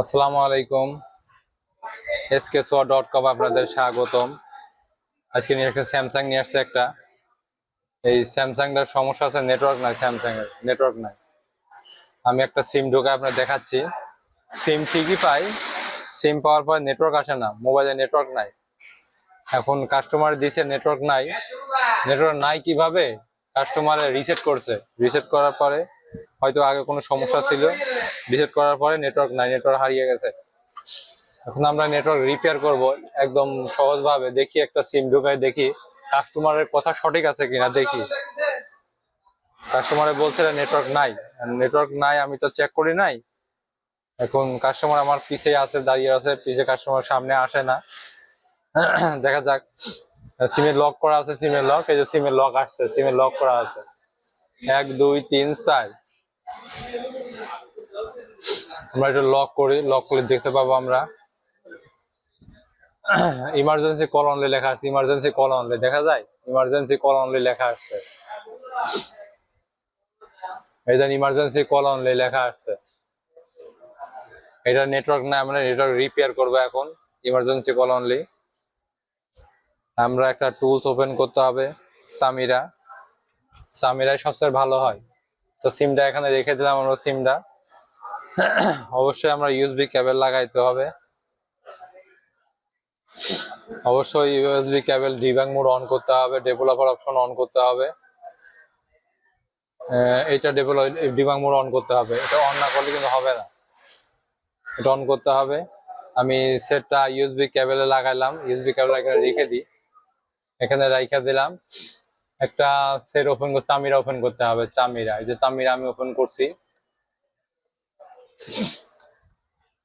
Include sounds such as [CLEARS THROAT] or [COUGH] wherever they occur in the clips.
আসসালামু আলাইকুম। এসকে সোয়া ডট কম আপনাদের স্বাগতম। আজকে নিয়ে একটা স্যামসাং নিয়ে আসছে একটা। এই স্যামসাংটার সমস্যা আছে নেটওয়ার্ক নাই স্যামসাং এর নেটওয়ার্ক নাই। আমি একটা সিম ঢোকে আপনার দেখাচ্ছি। সিম ঠিকই পাই সিম পাওয়ার পর নেটওয়ার্ক আসে না মোবাইলে নেটওয়ার্ক নাই। এখন কাস্টমার দিছে নেটওয়ার্ক নাই। নেটওয়ার্ক নাই কীভাবে? কাস্টমার রিসেট করছে। রিসেট করার পরে হয়তো আগে কোনো সমস্যা ছিল। রিসেট করার পরে নেটওয়ার্ক নাই নেটওয়ার্ক হারিয়ে গেছে। এখন আমরা নেটওয়ার্ক রিপেয়ার করব, একদম সহজভাবে দেখি, একটা সিম ঢুকাই দেখি কাস্টমারের কথা সঠিক আছে কিনা দেখি। কাস্টমারে বলছে নেটওয়ার্ক নাই। নেটওয়ার্ক নাই, আমি তো চেক করি নাই। এখন কাস্টমার আমার পিছে আছে, দাঁড়িয়ে আছে, পিছে কাস্টমার সামনে আসে না। [CLEARS THROAT] দেখা যাক। সিমের লক করা আছে সিমের লক এই যে সিমের লক আসছে সিমের লক করা আছে। এক, দুই, তিন, চার। আমরা এটা লক করি লক করে দেখতে পাবো আমরা। ইমার্জেন্সি কল অনলি লেখা আছে ইমার্জেন্সি কল অনলি দেখা যায়? ইমার্জেন্সি কল অনলি লেখা আসছে এই দেন ইমার্জেন্সি কল অনলি লেখা আসছে এটা নেটওয়ার্ক না, আমরা নেটওয়ার্ক রিপেয়ার করব এখন ইমার্জেন্সি কল অনলি আমরা একটা টুলস ওপেন করতে হবে সামিরা সামিরাই সবচেয়ে ভালো হয়। তো সিমটা এখানে রেখে দিলাম আমরা সিমটা অবশ্যই আমরা ইউএসবি কেবল লাগাইতে হবে। অবশ্যই USB cable debug mode on করতে হবে ডেভেলপার অপশন অন করতে হবে। এটা ডেভেলপ ডিবাং মোড অন করতে হবে। এটা অন না করলে কিন্তু হবে না। এটা অন করতে হবে। আমি সেটটা ইউএসবি কেবলে লাগাইলাম। ইউএসবি কেবল এখানে রেখে দিই। এখানে রাইখা দিলাম। একটা সেট ওপেন করতে, চামিরা ওপেন করতে হবে, চামিরা। এই যে চামিরা আমি ওপেন করছি।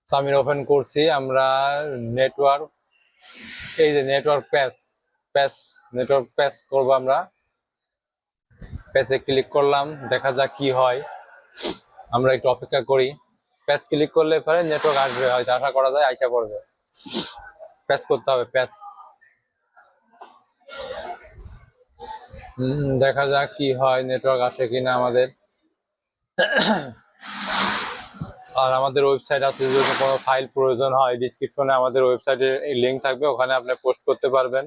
চামিরা ওপেন করছি, আমরা নেটওয়ার্ক এই যে নেটওয়ার্ক প্যাচ প্যাচ নেটওয়ার্ক প্যাচ করব আমরা। প্যাচে ক্লিক করলাম, দেখা যাক কি হয়। আমরা একটু অপেক্ষা করি। প্যাচ ক্লিক করলে পরে নেটওয়ার্ক আসবে, হয়তো আশা করা যায় আইসা পড়বে। প্যাচ করতে হবে প্যাচ দেখা যাক কি হয় নেটওয়ার্ক আসে কিনা আমাদের। আর আমাদের ওয়েবসাইট আছে, যদি কোনো ফাইল প্রয়োজন হয় ডিসক্রিপশনে আমাদের ওয়েবসাইটের লিঙ্ক থাকবে, ওখানে আপনি পোস্ট করতে পারবেন।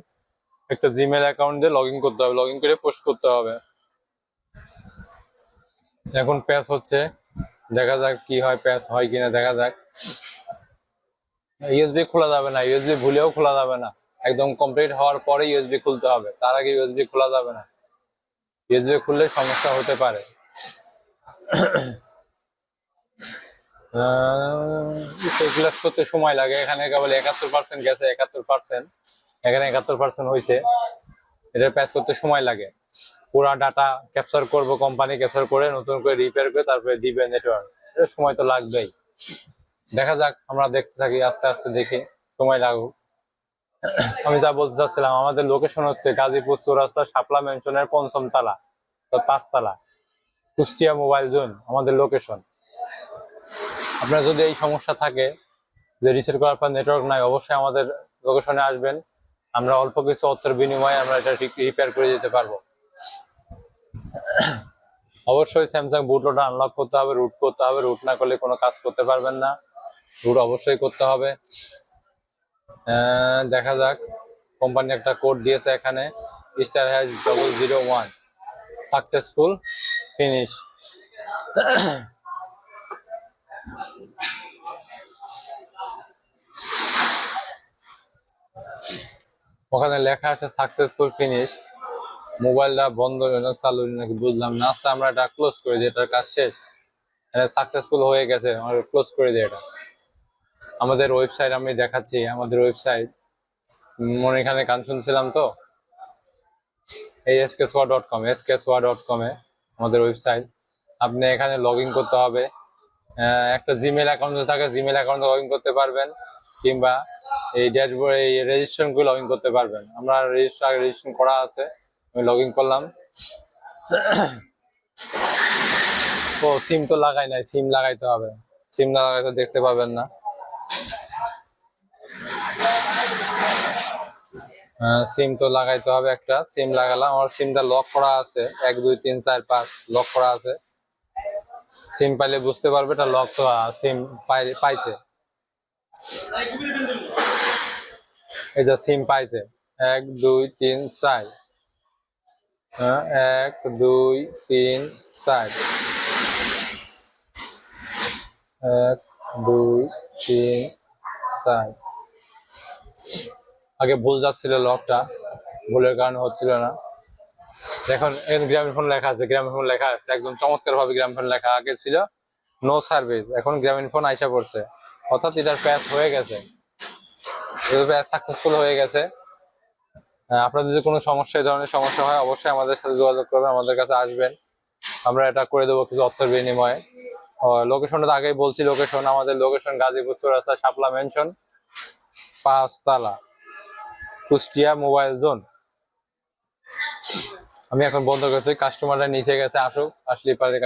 একটা জিমেল অ্যাকাউন্ট দিয়ে লগ করতে হবে লগ করে পোস্ট করতে হবে। এখন প্যাচ হচ্ছে, দেখা যাক কি হয় প্যাচ হয় কিনা, দেখা যাক। ইউএসবি খোলা যাবে না ইউএসবি ভুলেও খোলা যাবে না। একদম কমপ্লিট হওয়ার পরে ইউএসবি খুলতে হবে, তার আগে ইউএসবি খোলা যাবে না। ইউএসবি খুললে সমস্যা হতে পারে। ক্লাস করতে সময় লাগে। এখানে কেবল একাত্তর পার্সেন্ট গেছে, একাত্তর পার্সেন্ট এখানে একাত্তর পার্সেন্ট হয়েছে এটা প্যাচ করতে সময় লাগে। পুরা ডাটা ক্যাপচার করব কোম্পানি ক্যাপচার করে, নতুন করে রিপেয়ার করে, তারপরে দিবে নেটওয়ার্ক এটা সময় তো লাগবেই। দেখা যাক, আমরা দেখতে থাকি, আস্তে আস্তে দেখি। সময় লাগুক। আমি যা বলতে চাচ্ছিলাম, আমাদের লোকেশন হচ্ছে গাজীপুর চৌরাস্তা, শাপলা মেনশনের পঞ্চম তালা পাঁচতলা, কুষ্টিয়া মোবাইল জোন আমাদের লোকেশন আপনার যদি এই সমস্যা থাকে যে রিসেট করার পর নেটওয়ার্ক নাই, অবশ্যই আমাদের লোকেশনে আসবেন। আমরা অল্প কিছু অর্থের বিনিময়ে আমরা এটা রিপেয়ার করে দিতে পারব। অবশ্যই স্যামসাং বুট বুটলোটা আনলক করতে হবে রুট করতে হবে রুট না করলে কোনো কাজ করতে পারবেন না। রুট অবশ্যই করতে হবে। দেখা যাক কোম্পানি একটা কোড দিয়েছে এখানে star has double zero one successful finish ওখানে লেখা আছে সাকসেসফুল ফিনিশ মোবাইলটা বন্ধ চালু নাকি বুঝলাম না। আচ্ছা আমরা এটা ক্লোজ করে দিই, এটার কাজ শেষ। সাকসেসফুল হয়ে গেছে, আমরা ক্লোজ করে দিই এটা। আমাদের ওয়েবসাইট আমি দেখাচ্ছি, আমাদের ওয়েবসাইট মনে এখানে গান শুনছিলাম তো? এই S K Soya dot com S K Soya dot কমে আমাদের ওয়েবসাইট আপনি এখানে লগ করতে হবে। একটা জিমেল অ্যাকাউন্ট থাকে জিমেল অ্যাকাউন্টে লগ করতে পারবেন, কিংবা এই ড্যাশবোর্ড এই রেজিস্ট্রেশন করে লগ ইন করতে পারবেন। আমরা রেজিস্টার রেজিস্ট্রেশন করা আছে, আমি লগ ইন করলাম। [COUGHS] ও সিম তো লাগাই নাই সিম লাগাইতে হবে। সিম না লাগাইতে দেখতে পাবেন না। সিম তো লাগাইতে হবে একটা। সিম লাগালাম, আমার সিমটা লক করা আছে। এক, দুই, তিন, চার, পাঁচ লক করা আছে। সিম পাইলে বুঝতে পারবে এটা লক তো সিম পাইছে। যে সিম পাইছে। এক দুই তিন চার। হ্যাঁ, এক দুই তিন চার। এক দুই তিন চার। আগে ভুল যাচ্ছিল লকটা ভুলের কারণে হচ্ছিল না। এখন গ্রামীণ ফোন লেখা আছে গ্রামীণ ফোন লেখা আছে। একদম চমৎকার ভাবে গ্রামীণ ফোন লেখা আগে ছিল। নো সার্ভিস এখন গ্রামীণ ফোন আইসা পড়ছে। অর্থাৎ এটার প্যাচ হয়ে গেছে। প্যাচ সাকসেসফুল হয়ে গেছে। আপনাদের যদি কোনো সমস্যা এই ধরনের সমস্যা হয়, অবশ্যই আমাদের সাথে যোগাযোগ করবেন, আমাদের কাছে আসবেন। আমরা এটা করে দেবো কিছু অর্থের বিনিময়ে। লোকেশনটা আগেই বলছি লোকেশন আমাদের লোকেশন গাজীপুর, চৌরাস্তা, শাপলা মেনশন পাঁচতলা, কুষ্টিয়া মোবাইল জোন আমি এখন বন্ধ করতে কাস্টমাররা নিচে গেছে, আসুক আসলে পারে